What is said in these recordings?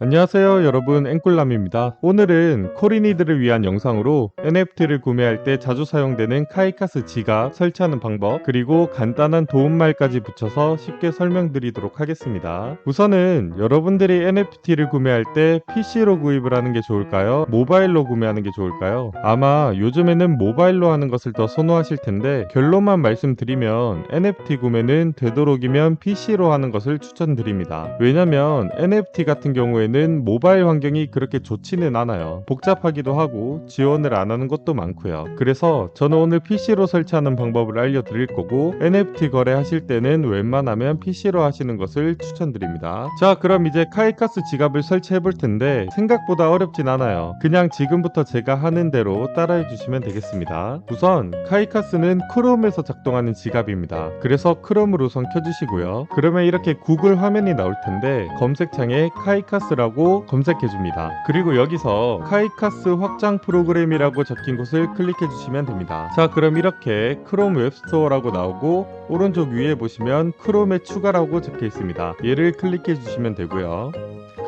안녕하세요 여러분 앵꿀남입니다 오늘은 코리니들을 위한 영상으로 NFT를 구매할 때 자주 사용되는 카이카스 지갑 설치하는 방법 그리고 간단한 도움말까지 붙여서 쉽게 설명드리도록 하겠습니다 우선은 여러분들이 NFT를 구매할 때 PC로 구입을 하는 게 좋을까요? 모바일로 구매하는 게 좋을까요? 아마 요즘에는 모바일로 하는 것을 더 선호하실 텐데 결론만 말씀드리면 NFT 구매는 되도록이면 PC로 하는 것을 추천드립니다 왜냐면 NFT 같은 경우에 는 모바일 환경이 그렇게 좋지는 않아요. 복잡하기도 하고 지원을 안 하는 것도 많고요. 그래서 저는 오늘 PC로 설치하는 방법을 알려드릴 거고 NFT 거래하실 때는 웬만하면 PC로 하시는 것을 추천드립니다. 자 그럼 이제 카이카스 지갑을 설치해 볼 텐데 생각보다 어렵진 않아요. 그냥 지금부터 제가 하는 대로 따라해 주시면 되겠습니다. 우선 카이카스는 크롬에서 작동하는 지갑입니다. 그래서 크롬을 우선 켜주시고요. 그러면 이렇게 구글 화면이 나올 텐데 검색창에 카이카스 라고 검색해 줍니다. 그리고 여기서 카이카스 확장 프로그램이라고 적힌 곳을 클릭해 주시면 됩니다. 자 그럼 이렇게 크롬 웹스토어라고 나오고 오른쪽 위에 보시면 크롬에 추가라고 적혀 있습니다. 얘를 클릭해 주시면 되고요.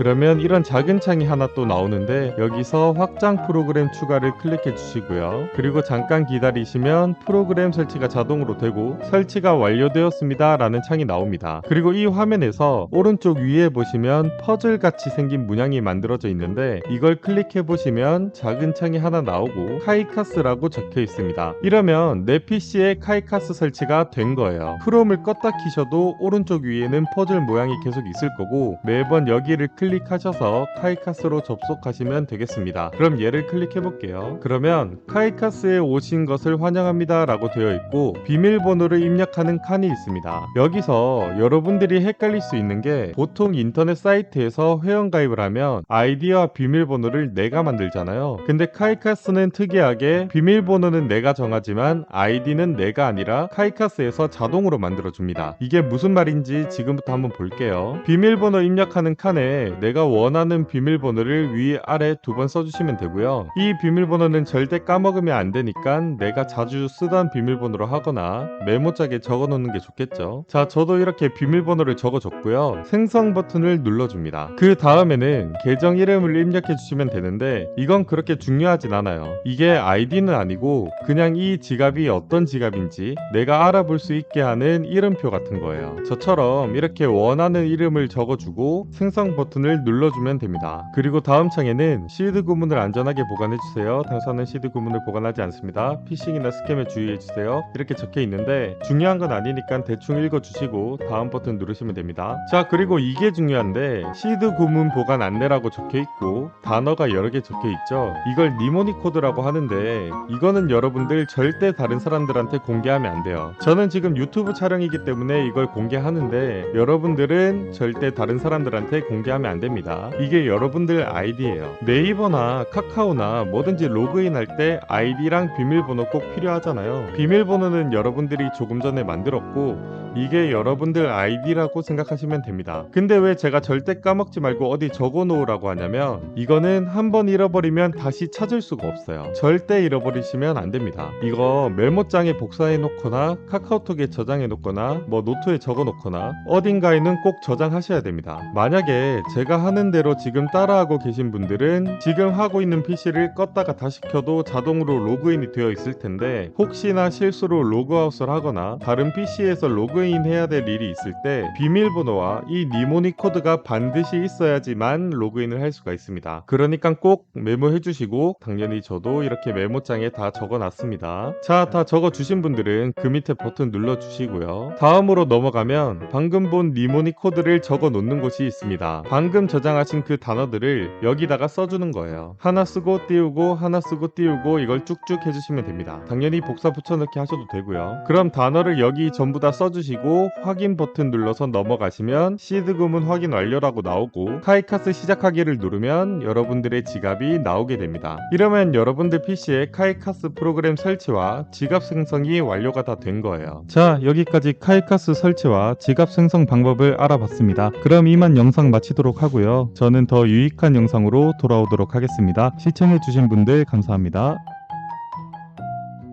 그러면 이런 작은 창이 하나 또 나오는데 여기서 확장 프로그램 추가를 클릭해 주시고요. 그리고 잠깐 기다리시면 프로그램 설치가 자동으로 되고 설치가 완료되었습니다 라는 창이 나옵니다. 그리고 이 화면에서 오른쪽 위에 보시면 퍼즐 같이 생긴 문양이 만들어져 있는데 이걸 클릭해 보시면 작은 창이 하나 나오고 카이카스라고 적혀 있습니다. 이러면 내 PC에 카이카스 설치가 된 거예요. 크롬을 껐다 키셔도 오른쪽 위에는 퍼즐 모양이 계속 있을 거고 매번 여기를 클릭하셔서 카이카스로 접속하시면 되겠습니다. 그럼 얘를 클릭해 볼게요. 그러면 카이카스에 오신 것을 환영합니다 라고 되어 있고 비밀번호를 입력하는 칸이 있습니다. 여기서 여러분들이 헷갈릴 수 있는 게 보통 인터넷 사이트에서 회원 가입을 하면 아이디와 비밀번호를 내가 만들잖아요. 근데 카이카스는 특이하게 비밀번호는 내가 정하지만 아이디는 내가 아니라 카이카스에서 자동으로 만들어줍니다. 이게 무슨 말인지 지금부터 한번 볼게요. 비밀번호 입력하는 칸에 내가 원하는 비밀번호를 위 아래 두 번 써주시면 되고요. 이 비밀번호는 절대 까먹으면 안 되니까 내가 자주 쓰던 비밀번호로 하거나 메모장에 적어 놓는 게 좋겠죠. 자, 저도 이렇게 비밀번호를 적어줬고요. 생성 버튼을 눌러줍니다. 그 다음 에는 계정 이름을 입력해 주시면 되는데 이건 그렇게 중요하진 않아요. 이게 아이디는 아니고 그냥 이 지갑이 어떤 지갑인지 내가 알아볼 수 있게 하는 이름표 같은 거예요. 저처럼 이렇게 원하는 이름을 적어주고 생성 버튼을 눌러주면 됩니다. 그리고 다음 창에는 시드 구문을 안전하게 보관해주세요. 당사는 시드 구문을 보관하지 않습니다. 피싱이나 스캠에 주의해주세요. 이렇게 적혀 있는데 중요한 건 아니니까 대충 읽어주시고 다음 버튼 누르시면 됩니다. 자 그리고 이게 중요한데 시드 구문 보관 안내라고 적혀 있고 단어가 여러 개 적혀 있죠. 이걸 니모니 코드라고 하는데 이거는 여러분들 절대 다른 사람들한테 공개하면 안 돼요. 저는 지금 유튜브 촬영이기 때문에 이걸 공개하는데 여러분들은 절대 다른 사람들한테 공개하면 안 됩니다. 이게 여러분들 아이디예요. 네이버나 카카오나 뭐든지 로그인 할 때 아이디랑 비밀번호 꼭 필요하잖아요. 비밀번호는 여러분들이 조금 전에 만들었고 이게 여러분들 아이디라고 생각하시면 됩니다. 근데 왜 제가 절대 까먹지 말고 어디 적어 놓으라고 하냐면 이거는 한 번 잃어버리면 다시 찾을 수가 없어요. 절대 잃어버리시면 안 됩니다. 이거 메모장에 복사해 놓거나 카카오톡에 저장해 놓거나 뭐 노트에 적어 놓거나 어딘가에는 꼭 저장하셔야 됩니다. 만약에 제가 하는 대로 지금 따라하고 계신 분들은 지금 하고 있는 PC를 껐다가 다시 켜도 자동으로 로그인이 되어 있을 텐데 혹시나 실수로 로그아웃을 하거나 다른 PC에서 로그 인 해야 될 일이 있을 때 비밀번호와 이 니모니 코드가 반드시 있어야지만 로그인을 할 수가 있습니다. 그러니까 꼭 메모해 주시고 당연히 저도 이렇게 메모장에 다 적어 놨습니다. 자, 다 적어 주신 분들은 그 밑에 버튼 눌러 주시고요. 다음으로 넘어가면 방금 본 니모니 코드를 적어 놓는 곳이 있습니다. 방금 저장하신 그 단어들을 여기다가 써주는 거예요. 하나 쓰고 띄우고 하나 쓰고 띄우고 이걸 쭉쭉 해주시면 됩니다. 당연히 복사 붙여넣기 하셔도 되고요. 그럼 단어를 여기 전부 다 써 주시고 확인 버튼 눌러서 넘어가시면 시드 구문 확인 완료라고 나오고 카이카스 시작하기를 누르면 여러분들의 지갑이 나오게 됩니다. 이러면 여러분들 PC에 카이카스 프로그램 설치와 지갑 생성이 완료가 다 된 거예요. 자 여기까지 카이카스 설치와 지갑 생성 방법을 알아봤습니다. 그럼 이만 영상 마치도록 하고요. 저는 더 유익한 영상으로 돌아오도록 하겠습니다. 시청해주신 분들 감사합니다.